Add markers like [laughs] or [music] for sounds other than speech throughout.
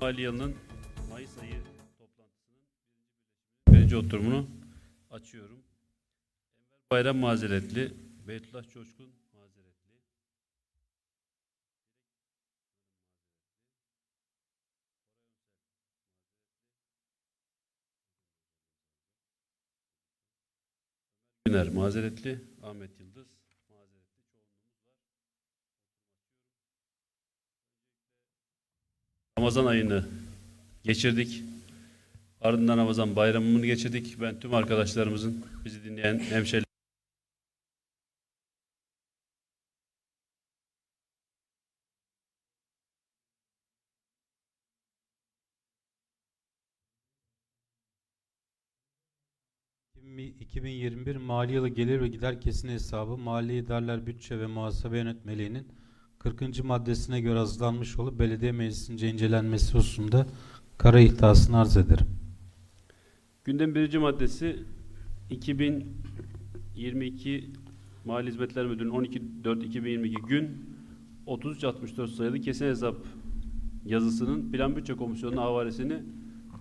Mali Mayıs ayı toplantısının birinci oturumunu açıyorum. Enver Bayram mazeretli, Beytullah Coşkun mazeretli. Güner mazeretli, Ahmet Yıldız mazeretli. Çoğunluğumuz var. Ramazan ayını geçirdik. Ardından Ramazan bayramını geçirdik. Ben tüm arkadaşlarımızın bizi dinleyen hemşehrilerimizin 2021 mali yılı gelir ve gider kesin hesabı Mali İdareler Bütçe ve Muhasebe Yönetmeliği'nin 40. maddesine göre hazırlanmış olup belediye meclisince incelenmesi hususunda kara ihtasını arz ederim. Gündem birinci maddesi 2022 Mali Hizmetler Müdürlüğü'nün 12.4.2022 gün 3364 sayılı kesin hesap yazısının Plan Bütçe Komisyonu'na havalesini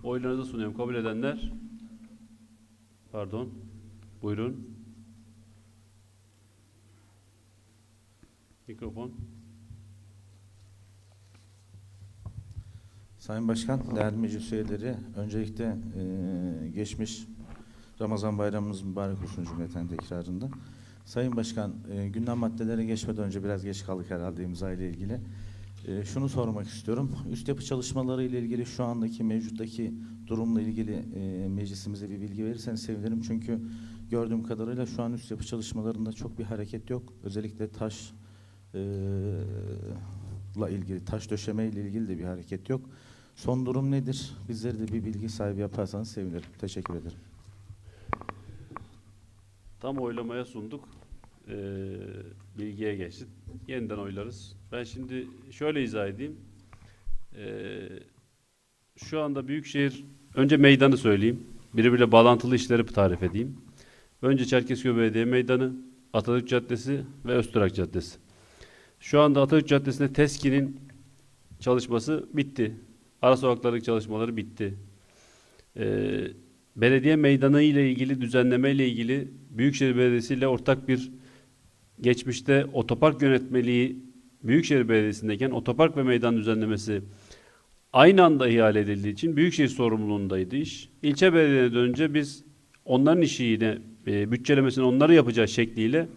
oylarınıza sunuyorum. Kabul edenler pardon buyurun mikrofon Sayın Başkan, değerli meclis üyeleri, öncelikle eee, geçmiş Ramazan bayramımız mübarek olsun cümleten tekrarında. Sayın Başkan, eee, gündem maddelere geçmeden önce biraz geç kaldık herhalde imza ile ilgili. Eee, şunu sormak istiyorum. Üst yapı çalışmaları ile ilgili şu andaki mevcuttaki durumla ilgili eee, meclisimize bir bilgi verirseniz sevinirim. Çünkü gördüğüm kadarıyla şu an üst yapı çalışmalarında çok bir hareket yok. Özellikle taş eee, la ilgili, taş döşeme ile ilgili de bir hareket yok. Son durum nedir? Bizleri de bir bilgi sahibi yaparsanız sevinirim. Teşekkür ederim. Tam oylamaya sunduk. Ee, bilgiye geçtik. Yeniden oylarız. Ben şimdi şöyle izah edeyim. Ee, şu anda Büyükşehir, önce meydanı söyleyeyim. Birbiriyle bağlantılı işleri tarif edeyim. Önce Çerkezköy Belediye Meydanı, Atatürk Caddesi ve Öztürk Caddesi. Şu anda Atatürk Caddesi'nde TESKİ'nin çalışması bitti. Ara sokaklardaki çalışmaları bitti. Ee, belediye meydanı ile ilgili düzenleme ile ilgili Büyükşehir Belediyesi ile ortak bir geçmişte otopark yönetmeliği Büyükşehir Belediyesi'ndeyken otopark ve meydan düzenlemesi aynı anda ihale edildiği için Büyükşehir sorumluluğundaydı iş. İlçe belediyelerine dönünce biz onların işi yine e, bütçelemesini onları yapacağı şekliyle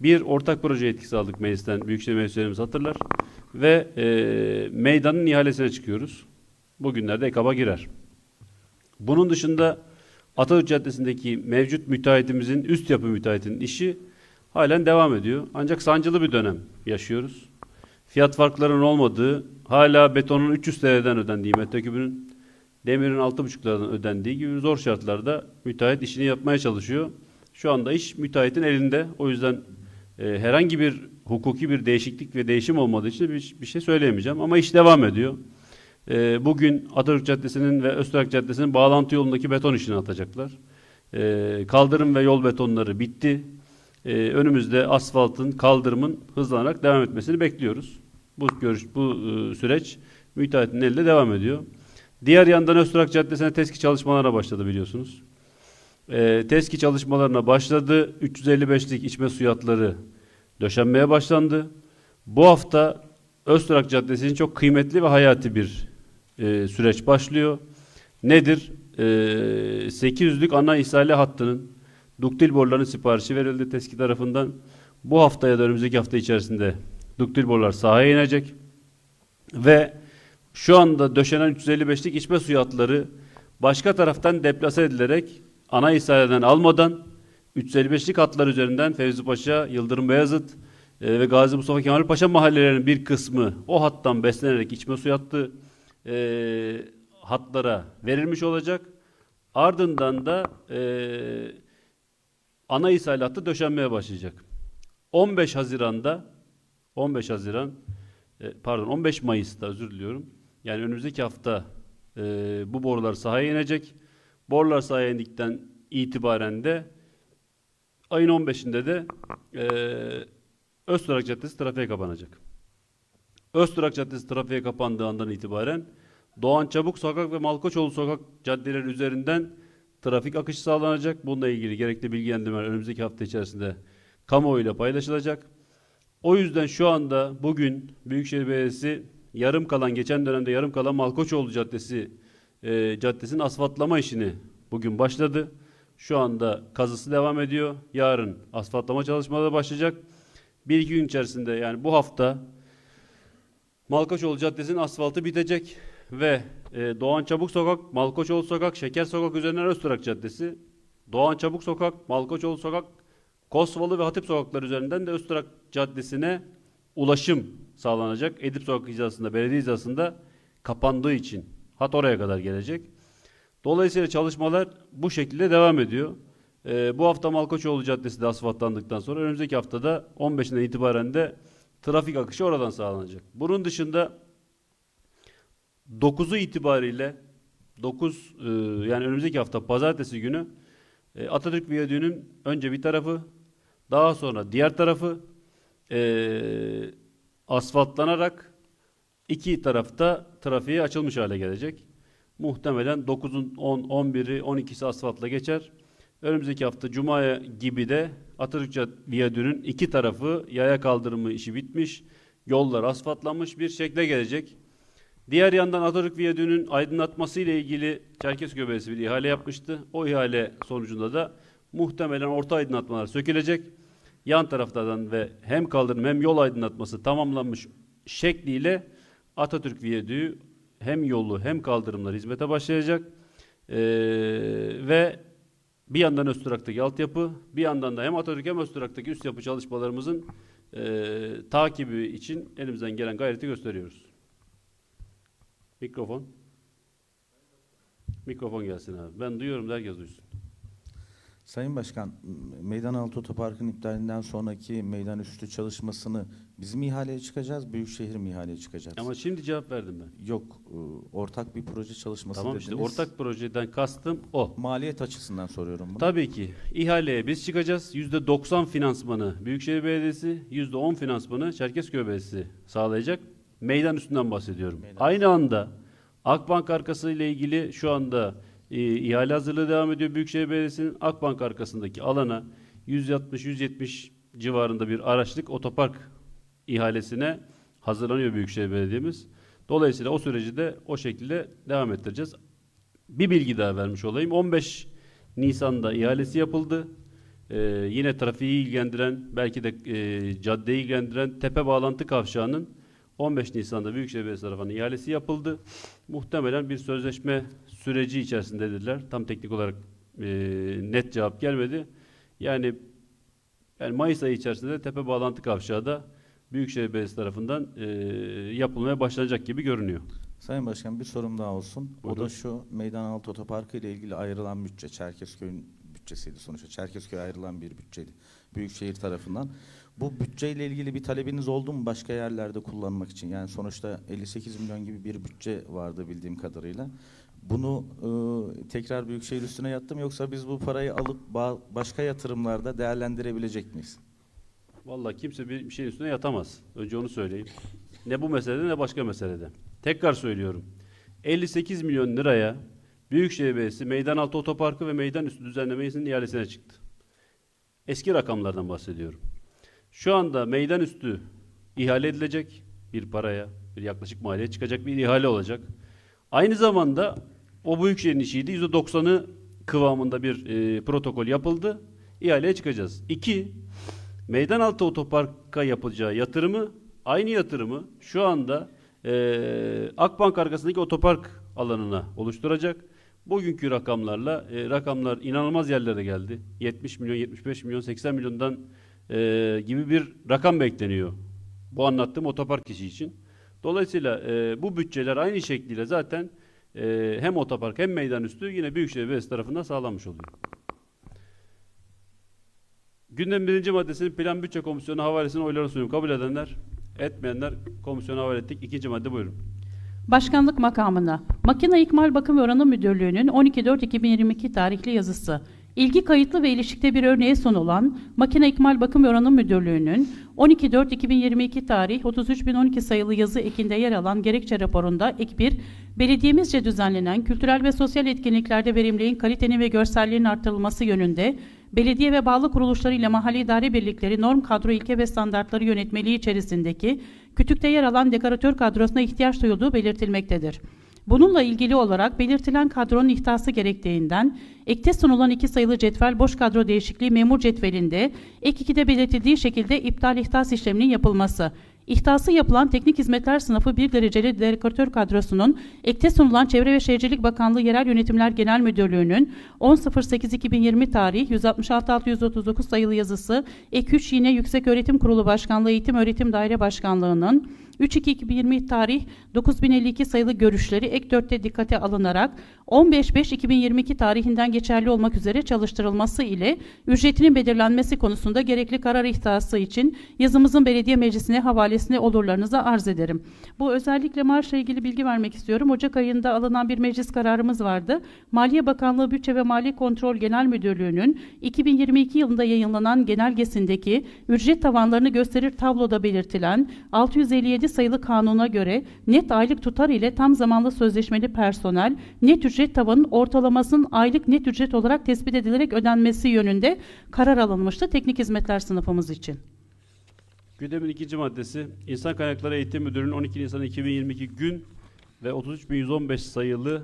bir ortak proje etkisi aldık meclisten. Büyükşehir meclislerimiz hatırlar. Ve e, meydanın ihalesine çıkıyoruz. Bugünlerde EKAB'a girer. Bunun dışında Atatürk Caddesi'ndeki mevcut müteahhitimizin, üst yapı müteahhitinin işi halen devam ediyor. Ancak sancılı bir dönem yaşıyoruz. Fiyat farklarının olmadığı, hala betonun 300 TL'den ödendiği metrekübünün, demirin 6,5 liradan ödendiği gibi zor şartlarda müteahhit işini yapmaya çalışıyor. Şu anda iş müteahhitin elinde. O yüzden e, herhangi bir hukuki bir değişiklik ve değişim olmadığı için bir, bir şey söyleyemeyeceğim. Ama iş devam ediyor. E, bugün Atatürk Caddesi'nin ve Öztürk Caddesi'nin bağlantı yolundaki beton işini atacaklar. E, kaldırım ve yol betonları bitti. E, önümüzde asfaltın, kaldırımın hızlanarak devam etmesini bekliyoruz. Bu görüş, bu e, süreç müteahhitin elinde devam ediyor. Diğer yandan Öztürk Caddesi'ne TESKİ çalışmalarına başladı biliyorsunuz. E, TESKİ çalışmalarına başladı. 355'lik içme suyu hatları döşenmeye başlandı. Bu hafta Öztürk Caddesi'nin çok kıymetli ve hayati bir e, süreç başlıyor. Nedir? E, 800'lük ana ihsale hattının duktil boruların siparişi verildi TESKİ tarafından. Bu haftaya da önümüzdeki hafta içerisinde duktil borular sahaya inecek. Ve şu anda döşenen 355'lik içme suyu hatları başka taraftan deplase edilerek ana ihsaleden almadan 355'lik hatlar üzerinden Fevzi Paşa, Yıldırım Beyazıt e, ve Gazi Mustafa Kemal Paşa mahallelerinin bir kısmı o hattan beslenerek içme suyu hattı e, hatlara verilmiş olacak. Ardından da e, ana ishal hattı döşenmeye başlayacak. 15 Haziran'da 15 Haziran e, pardon 15 Mayıs'ta özür diliyorum. Yani önümüzdeki hafta e, bu borular sahaya inecek. Borular sahaya indikten itibaren de ayın 15'inde de e, Öztürk Caddesi trafiğe kapanacak. Öztürk Caddesi trafiğe kapandığı andan itibaren Doğan Çabuk Sokak ve Malkoçoğlu Sokak caddeleri üzerinden trafik akışı sağlanacak. Bununla ilgili gerekli bilgilendirmeler önümüzdeki hafta içerisinde kamuoyuyla paylaşılacak. O yüzden şu anda bugün Büyükşehir Belediyesi yarım kalan, geçen dönemde yarım kalan Malkoçoğlu Caddesi e, caddesinin asfaltlama işini bugün başladı. Şu anda kazısı devam ediyor. Yarın asfaltlama çalışmaları başlayacak. Bir iki gün içerisinde yani bu hafta Malkoçoğlu Caddesi'nin asfaltı bitecek ve e, Doğan Çabuk Sokak, Malkoçoğlu Sokak, Şeker Sokak üzerinden Öztürk Caddesi, Doğan Çabuk Sokak, Malkoçoğlu Sokak, Kosvalı ve Hatip Sokakları üzerinden de Öztürk Caddesi'ne ulaşım sağlanacak. Edip Sokak hizasında, belediye hizasında kapandığı için hat oraya kadar gelecek. Dolayısıyla çalışmalar bu şekilde devam ediyor. Ee, bu hafta Malkoçoğlu Caddesi de asfaltlandıktan sonra önümüzdeki haftada 15'inden itibaren de trafik akışı oradan sağlanacak. Bunun dışında 9'u itibariyle 9 e, yani önümüzdeki hafta pazartesi günü e, Atatürk Viyadüğü'nün önce bir tarafı daha sonra diğer tarafı e, asfaltlanarak iki tarafta trafiğe açılmış hale gelecek. Muhtemelen 9'un 10, 11'i, 12'si asfaltla geçer. Önümüzdeki hafta Cuma'ya gibi de Atatürk Viyadüğü'nün iki tarafı yaya kaldırımı işi bitmiş. Yollar asfaltlanmış bir şekle gelecek. Diğer yandan Atatürk Viyadüğü'nün aydınlatması ile ilgili Çerkezköy Belediyesi bir ihale yapmıştı. O ihale sonucunda da muhtemelen orta aydınlatmalar sökülecek. Yan taraflardan ve hem kaldırım hem yol aydınlatması tamamlanmış şekliyle Atatürk Viyadüğü hem yolu hem kaldırımlar hizmete başlayacak. Ee, ve bir yandan Öztürk'teki altyapı, bir yandan da hem Atatürk hem Öztürk'teki üst yapı çalışmalarımızın e, takibi için elimizden gelen gayreti gösteriyoruz. Mikrofon. Mikrofon gelsin abi. Ben duyuyorum da herkes duysun. Sayın Başkan, Meydan Altı Otopark'ın iptalinden sonraki meydan üstü çalışmasını biz mi ihaleye çıkacağız, Büyükşehir mi ihaleye çıkacağız? Ama şimdi cevap verdim ben. Yok, e, ortak bir proje çalışması Tamam dediniz. işte ortak projeden kastım o. Maliyet açısından soruyorum bunu. Tabii ki ihaleye biz çıkacağız. %90 finansmanı Büyükşehir Belediyesi, %10 finansmanı Çerkezköy Belediyesi sağlayacak. Meydan üstünden bahsediyorum. Meydan Aynı anda Akbank arkası ile ilgili şu anda e, ihale hazırlığı devam ediyor Büyükşehir Belediyesi'nin. Akbank arkasındaki alana 160-170 civarında bir araçlık otopark ihalesine hazırlanıyor Büyükşehir Belediye'miz. Dolayısıyla o süreci de o şekilde devam ettireceğiz. Bir bilgi daha vermiş olayım. 15 Nisan'da ihalesi yapıldı. Ee, yine trafiği ilgilendiren, belki de e, caddeyi ilgilendiren tepe bağlantı kavşağının 15 Nisan'da Büyükşehir Belediyesi tarafından ihalesi yapıldı. Muhtemelen bir sözleşme süreci içerisinde dediler. Tam teknik olarak e, net cevap gelmedi. Yani yani Mayıs ayı içerisinde de tepe bağlantı kavşağı da Büyükşehir Belediyesi tarafından e, yapılmaya başlanacak gibi görünüyor. Sayın Başkan bir sorum daha olsun. O Buyurun. da şu, Meydan Altı Otoparkı ile ilgili ayrılan bütçe, Çerkezköy'ün bütçesiydi sonuçta. Çerkezköy'e ayrılan bir bütçeydi. Büyükşehir tarafından. Bu bütçeyle ilgili bir talebiniz oldu mu başka yerlerde kullanmak için? Yani sonuçta 58 milyon gibi bir bütçe vardı bildiğim kadarıyla. Bunu e, tekrar Büyükşehir üstüne yattı mı yoksa biz bu parayı alıp ba- başka yatırımlarda değerlendirebilecek miyiz? Vallahi kimse bir şeyin üstüne yatamaz. Önce onu söyleyeyim. Ne bu meselede ne başka meselede. Tekrar söylüyorum. 58 milyon liraya Büyükşehir Belediyesi meydan altı otoparkı ve meydan üstü düzenlemesinin ihalesine çıktı. Eski rakamlardan bahsediyorum. Şu anda meydan üstü ihale edilecek bir paraya, bir yaklaşık maliyet çıkacak bir ihale olacak. Aynı zamanda o Büyükşehir'in işiydi. %90'ı kıvamında bir e, protokol yapıldı. İhaleye çıkacağız. İki, meydan altı otoparka yapacağı yatırımı, aynı yatırımı şu anda e, Akbank arkasındaki otopark alanına oluşturacak. Bugünkü rakamlarla e, rakamlar inanılmaz yerlere geldi. 70 milyon, 75 milyon, 80 milyondan e, gibi bir rakam bekleniyor. Bu anlattığım otopark işi için. Dolayısıyla e, bu bütçeler aynı şekliyle zaten e, hem otopark hem meydan üstü yine Büyükşehir Belediyesi tarafından sağlanmış oluyor. Gündem birinci maddesinin plan bütçe komisyonu havalesini oylara sunuyorum. Kabul edenler, etmeyenler komisyona havale ettik. İkinci madde buyurun. Başkanlık makamına Makine İkmal Bakım ve Onarım Müdürlüğü'nün 12.4.2022 tarihli yazısı İlgi kayıtlı ve ilişkide bir örneğe son olan Makine İkmal Bakım ve Onarım Müdürlüğü'nün 12.4.2022 tarih 33.012 sayılı yazı ekinde yer alan gerekçe raporunda ek 1, belediyemizce düzenlenen kültürel ve sosyal etkinliklerde verimliliğin, kalitenin ve görselliğin artırılması yönünde belediye ve bağlı kuruluşları ile mahalle idare birlikleri norm kadro ilke ve standartları yönetmeliği içerisindeki kütükte yer alan dekoratör kadrosuna ihtiyaç duyulduğu belirtilmektedir. Bununla ilgili olarak belirtilen kadronun ihtası gerektiğinden ekte sunulan iki sayılı cetvel boş kadro değişikliği memur cetvelinde ek 2'de belirtildiği şekilde iptal ihtas işleminin yapılması. İhtası yapılan teknik hizmetler sınıfı bir dereceli dekoratör kadrosunun ekte sunulan Çevre ve Şehircilik Bakanlığı Yerel Yönetimler Genel Müdürlüğü'nün 10.08.2020 tarih 166.639 sayılı yazısı ek 3 yine Yükseköğretim Kurulu Başkanlığı Eğitim Öğretim Daire Başkanlığı'nın 3.2.2020 tarih 9052 sayılı görüşleri ek 4'te dikkate alınarak 15.5.2022 tarihinden geçerli olmak üzere çalıştırılması ile ücretinin belirlenmesi konusunda gerekli karar ihtası için yazımızın belediye meclisine havalesine olurlarınıza arz ederim. Bu özellikle maaşla ilgili bilgi vermek istiyorum. Ocak ayında alınan bir meclis kararımız vardı. Maliye Bakanlığı Bütçe ve Mali Kontrol Genel Müdürlüğü'nün 2022 yılında yayınlanan genelgesindeki ücret tavanlarını gösterir tabloda belirtilen 657 sayılı kanuna göre net aylık tutar ile tam zamanlı sözleşmeli personel net ücret tavanın ortalamasının aylık net ücret olarak tespit edilerek ödenmesi yönünde karar alınmıştı teknik hizmetler sınıfımız için. Gündemin ikinci maddesi İnsan Kaynakları Eğitim Müdürü'nün 12 Nisan 2022 gün ve 33.115 sayılı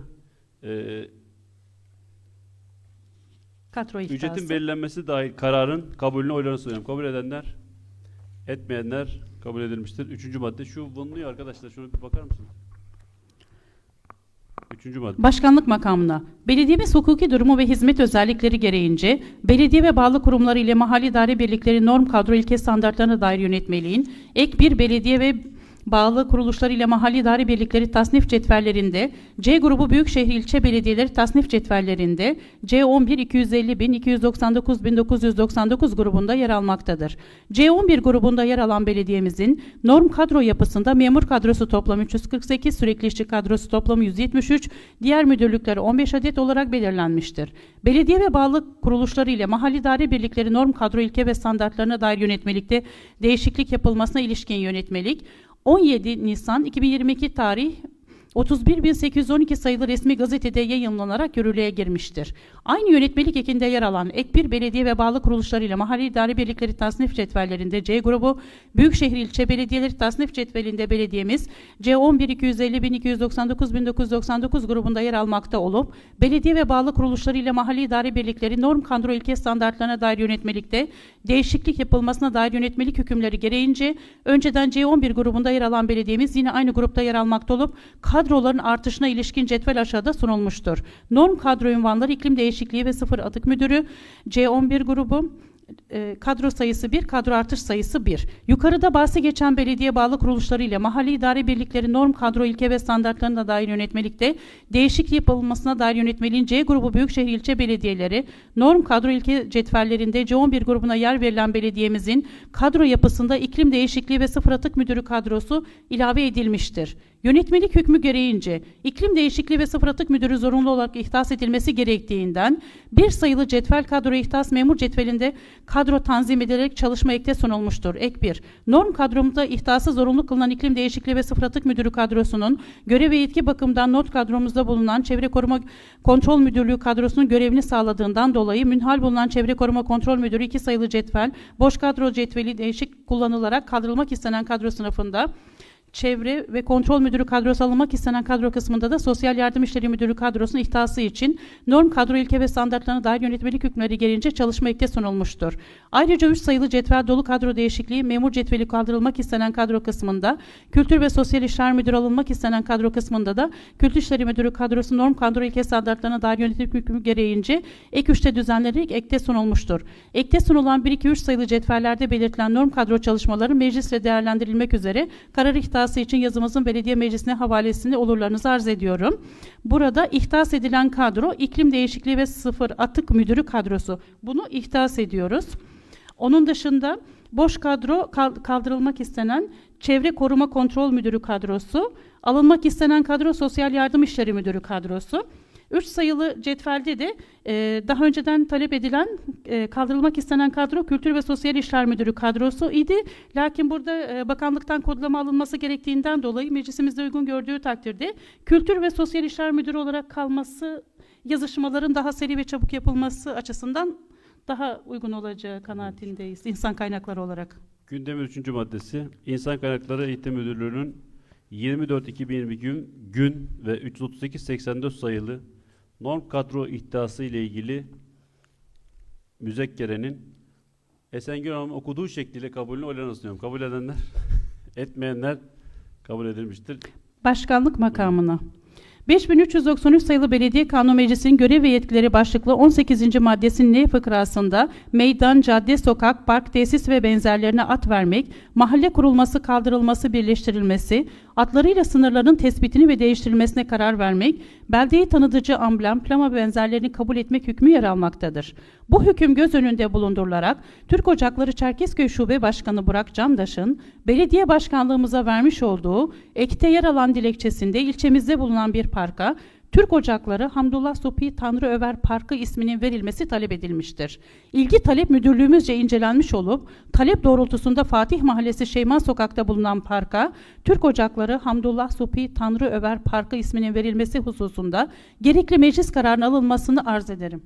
e, ihtası. ücretin belirlenmesi dahil kararın kabulüne oylarını sunuyorum. Kabul edenler, etmeyenler kabul edilmiştir. Üçüncü madde şu bulunuyor arkadaşlar. Şuna bir bakar mısınız? Üçüncü madde. Başkanlık makamına, belediyemiz hukuki durumu ve hizmet özellikleri gereğince, belediye ve bağlı kurumları ile mahalli idare birlikleri norm kadro ilke standartlarına dair yönetmeliğin, ek bir belediye ve bağlı kuruluşlar ile mahalli idare birlikleri tasnif cetvellerinde, C grubu büyükşehir ilçe belediyeleri tasnif cetvellerinde C11 250 bin 299 bin 999 grubunda yer almaktadır. C11 grubunda yer alan belediyemizin norm kadro yapısında memur kadrosu toplam 348, sürekli işçi kadrosu toplamı 173, diğer müdürlükleri 15 adet olarak belirlenmiştir. Belediye ve bağlı kuruluşları ile mahalli idare birlikleri norm kadro ilke ve standartlarına dair yönetmelikte değişiklik yapılmasına ilişkin yönetmelik 17 Nisan 2022 tarih 31.812 sayılı resmi gazetede yayınlanarak yürürlüğe girmiştir. Aynı yönetmelik ekinde yer alan ek bir belediye ve bağlı kuruluşlarıyla mahalli idare birlikleri tasnif cetvellerinde C grubu, Büyükşehir ilçe belediyeleri tasnif cetvelinde belediyemiz C11 250 1299 1999 grubunda yer almakta olup, belediye ve bağlı kuruluşlarıyla mahalli idare birlikleri norm kadro ilke standartlarına dair yönetmelikte değişiklik yapılmasına dair yönetmelik hükümleri gereğince önceden C11 grubunda yer alan belediyemiz yine aynı grupta yer almakta olup kadroların artışına ilişkin cetvel aşağıda sunulmuştur. Norm kadro ünvanları iklim değişikliği ve sıfır atık müdürü C11 grubu e, kadro sayısı 1, kadro artış sayısı 1. Yukarıda bahsi geçen belediye bağlı kuruluşları ile mahalli idare birlikleri norm kadro ilke ve standartlarına dair yönetmelikte değişiklik yapılmasına dair yönetmeliğin C grubu büyükşehir ilçe belediyeleri norm kadro ilke cetvellerinde C11 grubuna yer verilen belediyemizin kadro yapısında iklim değişikliği ve sıfır atık müdürü kadrosu ilave edilmiştir. Yönetmelik hükmü gereğince iklim değişikliği ve sıfır atık müdürü zorunlu olarak ihtas edilmesi gerektiğinden bir sayılı cetvel kadro ihtas memur cetvelinde kadro tanzim edilerek çalışma ekte sunulmuştur. Ek 1. Norm kadromuzda ihtası zorunlu kılınan iklim değişikliği ve sıfır atık müdürü kadrosunun görev ve yetki bakımından not kadromuzda bulunan çevre koruma kontrol müdürlüğü kadrosunun görevini sağladığından dolayı münhal bulunan çevre koruma kontrol müdürü iki sayılı cetvel boş kadro cetveli değişik kullanılarak kaldırılmak istenen kadro sınıfında Çevre ve Kontrol Müdürü kadrosu alınmak istenen kadro kısmında da Sosyal Yardım İşleri Müdürü kadrosunun ihtası için norm kadro ilke ve standartlarına dair yönetmelik hükümleri gelince çalışma ekte sunulmuştur. Ayrıca 3 sayılı cetvel dolu kadro değişikliği memur cetveli kaldırılmak istenen kadro kısmında, Kültür ve Sosyal İşler Müdürü alınmak istenen kadro kısmında da Kültür İşleri Müdürü kadrosu norm kadro ilke standartlarına dair yönetmelik hükmü gereğince ek 3'te düzenlenerek ekte sunulmuştur. Ekte sunulan 1-2-3 sayılı cetvellerde belirtilen norm kadro çalışmaları meclisle değerlendirilmek üzere karar ihtası için yazımızın belediye meclisine havalesini olurlarınızı arz ediyorum. Burada ihtas edilen kadro iklim değişikliği ve sıfır atık müdürü kadrosu. Bunu ihtas ediyoruz. Onun dışında boş kadro kal- kaldırılmak istenen çevre koruma kontrol müdürü kadrosu, alınmak istenen kadro sosyal yardım işleri müdürü kadrosu. Üç sayılı cetvelde de e, daha önceden talep edilen, e, kaldırılmak istenen kadro Kültür ve Sosyal İşler Müdürü kadrosu idi. Lakin burada e, bakanlıktan kodlama alınması gerektiğinden dolayı meclisimizde uygun gördüğü takdirde Kültür ve Sosyal İşler Müdürü olarak kalması yazışmaların daha seri ve çabuk yapılması açısından daha uygun olacağı kanaatindeyiz insan kaynakları olarak. Gündemin üçüncü maddesi İnsan Kaynakları Eğitim Müdürlüğü'nün 24-2022 gün, gün ve 338-84 sayılı norm kadro iddiası ile ilgili müzekkerenin Esengül Hanım'ın okuduğu şekliyle kabulünü oylarına sunuyorum. Kabul edenler, [laughs] etmeyenler kabul edilmiştir. Başkanlık makamına. 5393 sayılı Belediye Kanunu Meclisi'nin görev ve yetkileri başlıklı 18. maddesinin N fıkrasında meydan, cadde, sokak, park, tesis ve benzerlerine at vermek, mahalle kurulması, kaldırılması, birleştirilmesi, atlarıyla sınırların tespitini ve değiştirilmesine karar vermek, beldeyi tanıtıcı amblem, plama benzerlerini kabul etmek hükmü yer almaktadır. Bu hüküm göz önünde bulundurularak Türk Ocakları Çerkezköy Şube Başkanı Burak Candaş'ın belediye başkanlığımıza vermiş olduğu ekte yer alan dilekçesinde ilçemizde bulunan bir parka Türk Ocakları Hamdullah Supi Tanrı Över Parkı isminin verilmesi talep edilmiştir. İlgi talep müdürlüğümüzce incelenmiş olup talep doğrultusunda Fatih Mahallesi Şeyman Sokak'ta bulunan parka Türk Ocakları Hamdullah Supi Tanrı Över Parkı isminin verilmesi hususunda gerekli meclis kararının alınmasını arz ederim.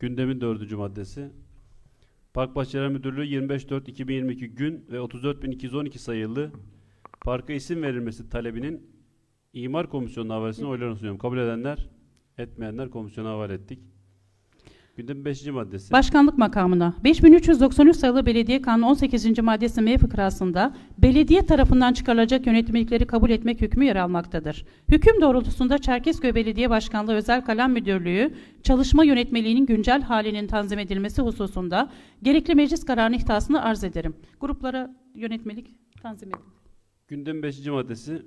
Gündemin dördüncü maddesi Park Bahçeler Müdürlüğü 25.4.2022 gün ve 34.212 sayılı parka isim verilmesi talebinin İmar Komisyonu'na havalesini oylarına sunuyorum. Kabul edenler, etmeyenler komisyona havale ettik. Gündemin beşinci maddesi. Başkanlık makamına 5393 sayılı Belediye Kanunu 18. maddesi M fıkrasında belediye tarafından çıkarılacak yönetmelikleri kabul etmek hükmü yer almaktadır. Hüküm doğrultusunda Çerkezköy Belediye Başkanlığı Özel Kalem Müdürlüğü çalışma yönetmeliğinin güncel halinin tanzim edilmesi hususunda gerekli meclis kararının ihtasını arz ederim. Gruplara yönetmelik tanzim edin. Gündemin beşinci maddesi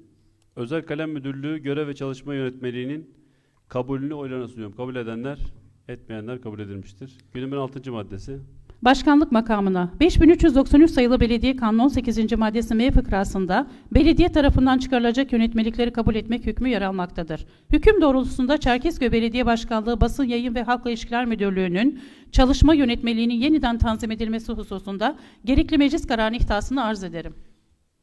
Özel Kalem Müdürlüğü Görev ve Çalışma Yönetmeliğinin kabulünü oylarına sunuyorum. Kabul edenler, etmeyenler kabul edilmiştir. Gündemin altıncı maddesi. Başkanlık makamına 5393 sayılı Belediye Kanunu 18. maddesi M fıkrasında belediye tarafından çıkarılacak yönetmelikleri kabul etmek hükmü yer almaktadır. Hüküm doğrultusunda Çerkezköy Belediye Başkanlığı Basın Yayın ve Halkla İlişkiler Müdürlüğü'nün çalışma yönetmeliğinin yeniden tanzim edilmesi hususunda gerekli meclis kararının ihtasını arz ederim.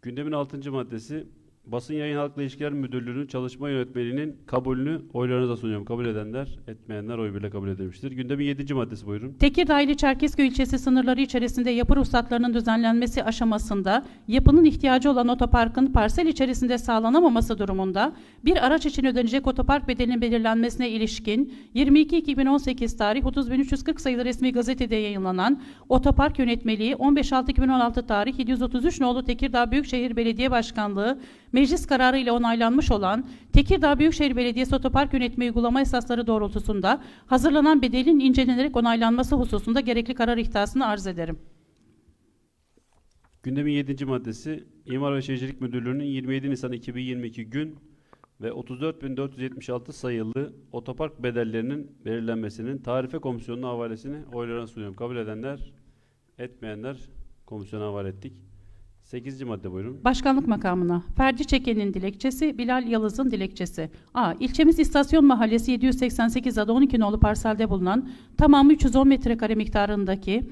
Gündemin altıncı maddesi Basın Yayın Halkla İlişkiler Müdürlüğü'nün çalışma yönetmeliğinin kabulünü oylarınıza sunuyorum. Kabul edenler, etmeyenler oy birle kabul edilmiştir. Gündemin yedinci maddesi buyurun. Tekirdağ ili Çerkezköy ilçesi sınırları içerisinde yapı ruhsatlarının düzenlenmesi aşamasında yapının ihtiyacı olan otoparkın parsel içerisinde sağlanamaması durumunda bir araç için ödenecek otopark bedelinin belirlenmesine ilişkin 22-2018 tarih 30.340 sayılı resmi gazetede yayınlanan otopark yönetmeliği 15.6.2016 tarih 733 nolu Tekirdağ Büyükşehir Belediye Başkanlığı meclis kararı ile onaylanmış olan Tekirdağ Büyükşehir Belediyesi Otopark Yönetme Uygulama Esasları doğrultusunda hazırlanan bedelin incelenerek onaylanması hususunda gerekli karar ihtasını arz ederim. Gündemin 7. maddesi İmar ve Şehircilik Müdürlüğü'nün 27 Nisan 2022 gün ve 34.476 sayılı otopark bedellerinin belirlenmesinin tarife komisyonuna havalesini oylarına sunuyorum. Kabul edenler, etmeyenler komisyona havale ettik. 8. madde buyurun. Başkanlık makamına Ferdi Çeken'in dilekçesi, Bilal Yalız'ın dilekçesi. A. İlçemiz İstasyon Mahallesi 788 adı 12 nolu parselde bulunan tamamı 310 metrekare miktarındaki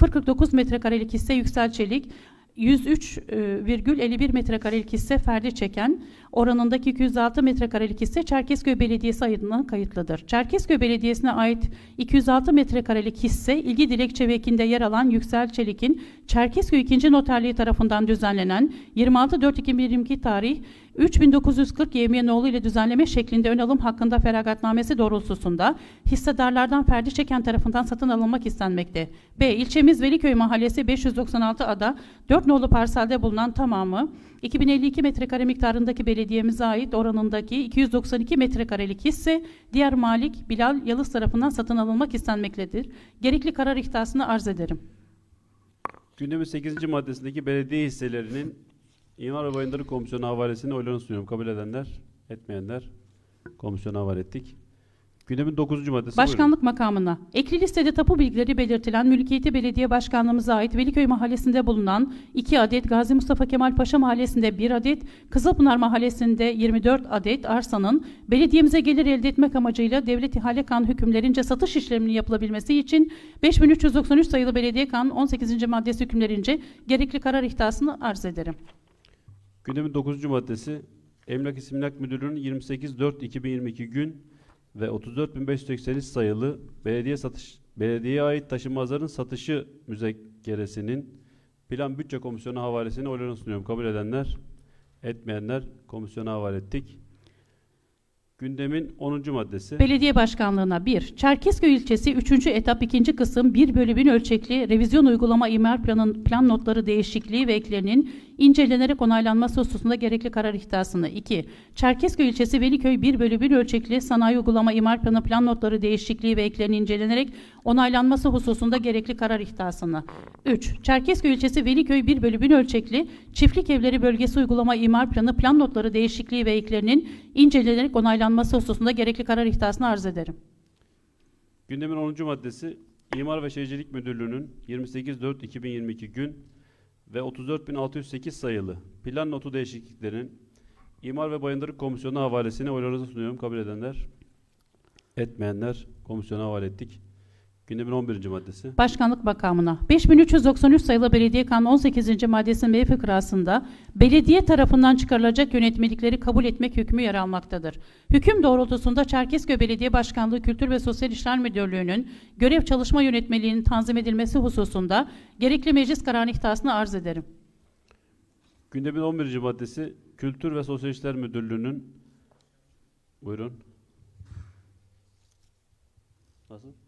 049 metrekarelik hisse Yüksel Çelik 103,51 metrekarelik hisse Ferdi Çeken, oranındaki 206 metrekarelik hisse Çerkezköy Belediyesi adına kayıtlıdır. Çerkezköy Belediyesi'ne ait 206 metrekarelik hisse ilgi dilekçe vekinde yer alan Yüksel Çelik'in Çerkezköy 2. Noterliği tarafından düzenlenen 26.4.2022 tarih 3940 Yemiyenoğlu ile düzenleme şeklinde ön alım hakkında feragatnamesi doğrultusunda hissedarlardan Ferdi Çeken tarafından satın alınmak istenmekte. B. İlçemiz Veliköy Mahallesi 596 ada 4 nolu parselde bulunan tamamı 2052 metrekare miktarındaki belediyemize ait oranındaki 292 metrekarelik hisse diğer malik Bilal Yalız tarafından satın alınmak istenmektedir. Gerekli karar ihtasını arz ederim. Gündemin 8. maddesindeki belediye hisselerinin İmar ve Bayındırlık Komisyonu havalesini oylarına sunuyorum. Kabul edenler, etmeyenler komisyona havale ettik. Gündemin 9. maddesi buyurun. Başkanlık makamına. Ekli listede tapu bilgileri belirtilen mülkiyeti belediye başkanlığımıza ait Veliköy mahallesinde bulunan 2 adet, Gazi Mustafa Kemal Paşa mahallesinde 1 adet, Kızılpınar mahallesinde 24 adet arsanın belediyemize gelir elde etmek amacıyla devlet ihale kanun hükümlerince satış işleminin yapılabilmesi için 5393 sayılı belediye kanun 18. maddesi hükümlerince gerekli karar ihtasını arz ederim. Gündemin 9. maddesi Emlak İstimlak Müdürlüğü'nün 28.4.2022 gün ve 34.583 sayılı belediye satış belediyeye ait taşınmazların satışı müzekkeresinin Plan Bütçe Komisyonu havalesini oylarına sunuyorum. Kabul edenler, etmeyenler komisyona havale ettik. Gündemin 10. maddesi. Belediye Başkanlığı'na 1. Çerkezköy ilçesi 3. etap 2. kısım 1 bölü 1000 ölçekli revizyon uygulama imar planın plan notları değişikliği ve eklerinin incelenerek onaylanması hususunda gerekli karar ihtasını 2. Çerkezköy ilçesi Veliköy 1 bölü 1000 ölçekli sanayi uygulama imar planı plan notları değişikliği ve eklerinin incelenerek onaylanması hususunda gerekli karar ihtasını 3. Çerkezköy ilçesi Veliköy 1 bölü 1000 ölçekli çiftlik evleri bölgesi uygulama imar planı plan notları değişikliği ve eklerinin incelenerek onaylanması hususunda gerekli karar ihtasını arz ederim. Gündemin 10. maddesi İmar ve Şehircilik Müdürlüğü'nün 28.4.2022 gün ve 34.608 sayılı plan notu değişikliklerinin İmar ve Bayındırlık Komisyonu havalesini oylarınıza sunuyorum. Kabul edenler, etmeyenler komisyona havale ettik. Gündemin 11. maddesi. Başkanlık makamına 5393 sayılı belediye kanunu 18. maddesinin B fıkrasında belediye tarafından çıkarılacak yönetmelikleri kabul etmek hükmü yer almaktadır. Hüküm doğrultusunda Çerkezköy Belediye Başkanlığı Kültür ve Sosyal İşler Müdürlüğü'nün görev çalışma yönetmeliğinin tanzim edilmesi hususunda gerekli meclis kararı ihtasını arz ederim. Gündemin 11. maddesi Kültür ve Sosyal İşler Müdürlüğü'nün Buyurun. Nasıl?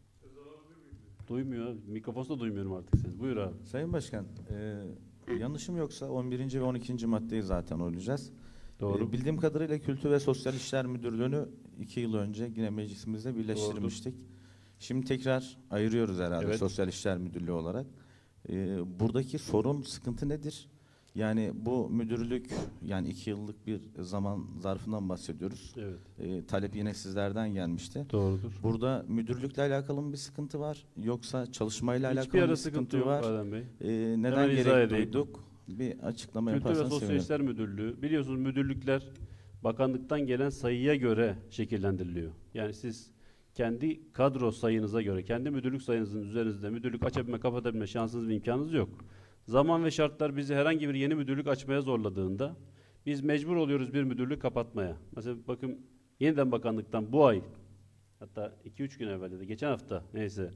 Duymuyor. Mikrofonda da duymuyorum artık seni. Buyur abi. Sayın Başkan, e, yanlışım yoksa 11. ve 12. maddeyi zaten oylayacağız. Doğru. E, bildiğim kadarıyla Kültür ve Sosyal İşler Müdürlüğü'nü iki yıl önce yine meclisimizde birleştirmiştik. Şimdi tekrar ayırıyoruz herhalde Evet. Sosyal İşler Müdürlüğü olarak. E, buradaki sorun, sıkıntı nedir? Yani bu müdürlük, yani iki yıllık bir zaman zarfından bahsediyoruz. Evet. E, talep yine sizlerden gelmişti. Doğrudur. Burada müdürlükle alakalı mı bir sıkıntı var? Yoksa çalışmayla alakalı Hiçbir bir sıkıntı, sıkıntı yok var? Adem Bey. Ee, neden Hemen izah gerek edeyim. duyduk? Bir açıklama Kültür ve yaparsanız Sosyal sevinirim. İşler Müdürlüğü biliyorsunuz müdürlükler bakanlıktan gelen sayıya göre şekillendiriliyor. Yani siz kendi kadro sayınıza göre, kendi müdürlük sayınızın üzerinizde müdürlük açabilme, kapatabilme şansınız ve imkanınız yok. Zaman ve şartlar bizi herhangi bir yeni müdürlük açmaya zorladığında biz mecbur oluyoruz bir müdürlük kapatmaya. Mesela bakın yeniden bakanlıktan bu ay hatta 2-3 gün evvel de geçen hafta neyse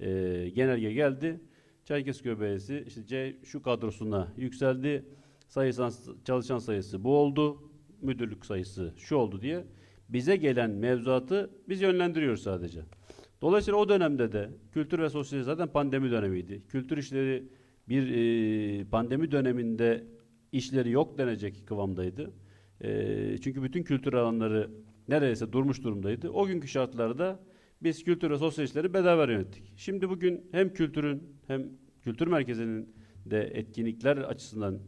eee genelge geldi. Çerkezköy Belediyesi işte C şu kadrosuna yükseldi. Sayısan çalışan sayısı bu oldu. Müdürlük sayısı şu oldu diye bize gelen mevzuatı biz yönlendiriyoruz sadece. Dolayısıyla o dönemde de kültür ve sosyal zaten pandemi dönemiydi. Kültür işleri bir e, pandemi döneminde işleri yok denecek kıvamdaydı. E, çünkü bütün kültür alanları neredeyse durmuş durumdaydı. O günkü şartlarda biz kültür ve sosyal işleri bedava yönettik. Şimdi bugün hem kültürün hem kültür merkezinin de etkinlikler açısından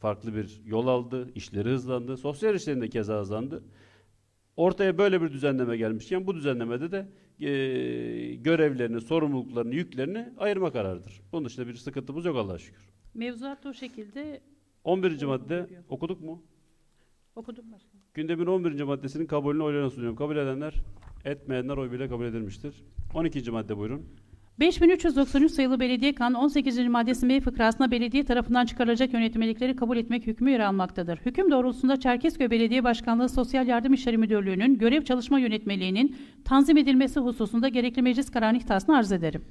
farklı bir yol aldı, işleri hızlandı, sosyal işlerin de keza hızlandı. Ortaya böyle bir düzenleme gelmişken bu düzenlemede de e, görevlerini, sorumluluklarını, yüklerini ayırma kararıdır. Bunun dışında bir sıkıntımız yok Allah'a şükür. Mevzuat o şekilde 11. madde okuduk mu? okudum başkanım. Gündemin 11. maddesinin kabulünü oylarına sunuyorum. Kabul edenler, etmeyenler oy bile kabul edilmiştir. 12. madde buyurun. 5393 sayılı belediye kanunu 18. maddesi M fıkrasına belediye tarafından çıkarılacak yönetmelikleri kabul etmek hükmü yer almaktadır. Hüküm doğrultusunda Çerkezköy Belediye Başkanlığı Sosyal Yardım İşleri Müdürlüğü'nün görev çalışma yönetmeliğinin tanzim edilmesi hususunda gerekli meclis kararı ihtasını arz ederim.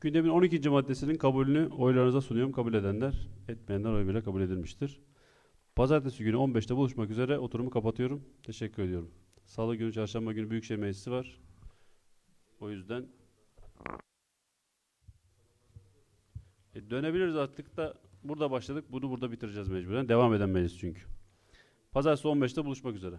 Gündemin 12. maddesinin kabulünü oylarınıza sunuyorum. Kabul edenler, etmeyenler oy bile kabul edilmiştir. Pazartesi günü 15'te buluşmak üzere oturumu kapatıyorum. Teşekkür ediyorum. Salı günü, çarşamba günü Büyükşehir Meclisi var. O yüzden e, dönebiliriz artık da burada başladık. Bunu burada bitireceğiz mecburen. Devam eden meclis çünkü. Pazartesi 15'te buluşmak üzere.